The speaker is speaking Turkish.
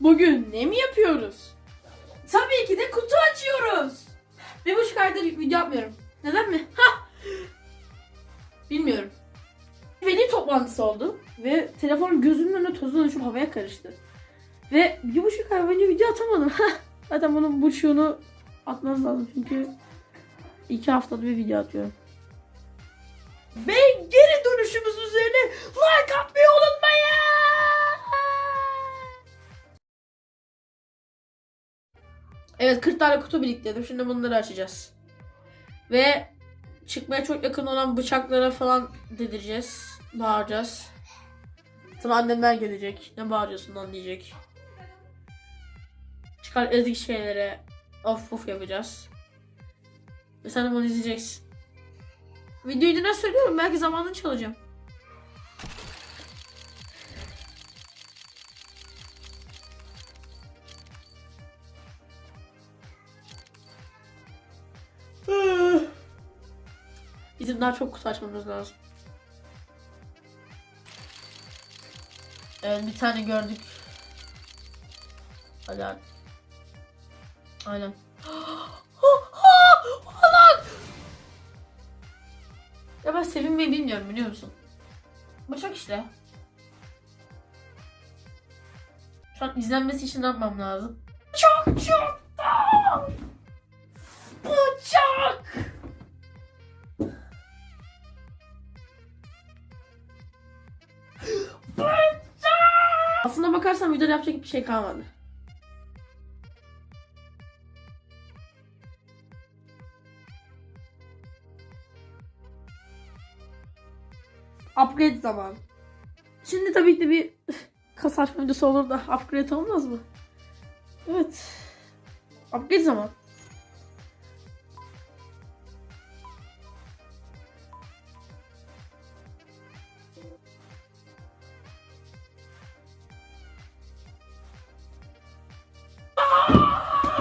Bugün ne mi yapıyoruz? Tabii ki de kutu açıyoruz. Bir buçuk aydır video yapmıyorum. Neden mi? Ha! Bilmiyorum. Veli toplantısı oldu ve telefon gözümün önüne tozun uçup havaya karıştı. Ve bir buçuk ay boyunca video atamadım. Zaten bunun buçuğunu atmanız lazım çünkü iki haftada bir video atıyorum. Ve geri dönüşümüz Evet 40 tane kutu biriktirdim. Şimdi bunları açacağız. Ve çıkmaya çok yakın olan bıçaklara falan dedireceğiz. Bağıracağız. Sonra annemler gelecek. Ne bağırıyorsun lan diyecek. Çıkar ezik şeylere of of yapacağız. Ve sen bunu izleyeceksin. Videoyu ne söylüyorum belki zamanını çalacağım. Bizim daha çok kutu açmamız lazım. Evet bir tane gördük. Hadi hadi. Aynen. Lan! Ya ben sevinmeyi bilmiyorum biliyor musun? Bıçak işte. Şu an izlenmesi için ne yapmam lazım? Çok çok Aslında bakarsan videoda yapacak bir şey kalmadı. Upgrade zaman. Şimdi tabii ki de bir kasa açma videosu olur da upgrade olmaz mı? Evet. Upgrade zaman.